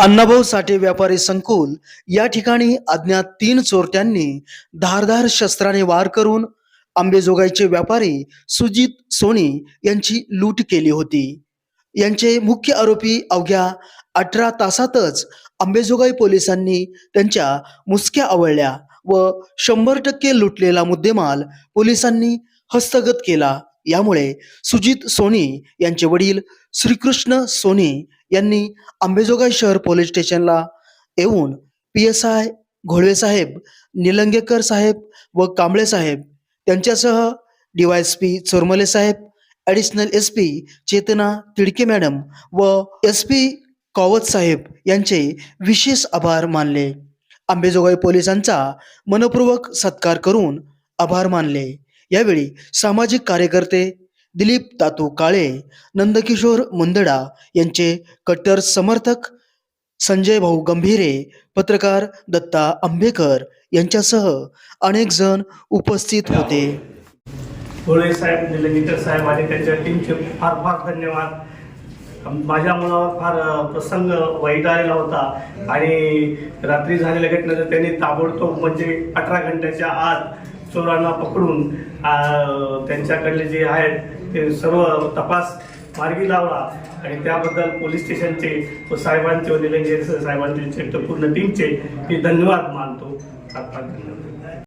अण्णाभाऊ साठे व्यापारी संकुल या ठिकाणी अज्ञात तीन चोरट्यांनी धारधार शस्त्राने वार करून आंबेजोगाईचे व्यापारी सुजित सोनी यांची लूट केली होती. यांचे मुख्य आरोपी अवघ्या अठरा तासातच आंबेजोगाई पोलिसांनी त्यांच्या मुसक्या आवळल्या व शंभर टक्के लुटलेला मुद्देमाल पोलिसांनी हस्तगत केला. यामुळे सुजित सोनी यांचे वडील श्रीकृष्ण सोनी यांनी आंबेजोगाई शहर पोलीस स्टेशनला येऊन पी एस आय घोळवे साहेब निलंगेकर साहेब व कांबळे साहेब त्यांच्यासह डीवायएसपी चोरमले साहेब additional S P Chetana Tidke madam व एस पी कॉवत साहेब यांचे विशेष आभार मानले. आंबेजोगाई पोलिसांचा मनपूर्वक सत्कार करून आभार मानले. यावेळी सामाजिक कार्यकर्ते दिलीप तातू काळे नंदकिशोर मुंदडा यांचे कट्टर समर्थक संजय भाऊ गंभीरे पत्रकार दत्ता आंबेकर यांच्यासह अनेक जण उपस्थित होते. भोळे साहेब निलंगीकर साहेब आणि त्यांच्या टीमचे फार फार धन्यवाद. माझ्या मुलावर फार प्रसंग वाईट आलेला होता आणि रात्री झालेल्या घटनेचं त्यांनी ताबडतोब म्हणजे अठरा घंट्याच्या आत चोरांना पकडून त्यांच्याकडले जे आहेत ते सर्व तपास मार्गी लावला. आणि त्याबद्दल पोलीस स्टेशनचे व साहेबांचे व निलंगे साहेबांचे पूर्ण टीमचे मी धन्यवाद मानतो. धन्यवाद.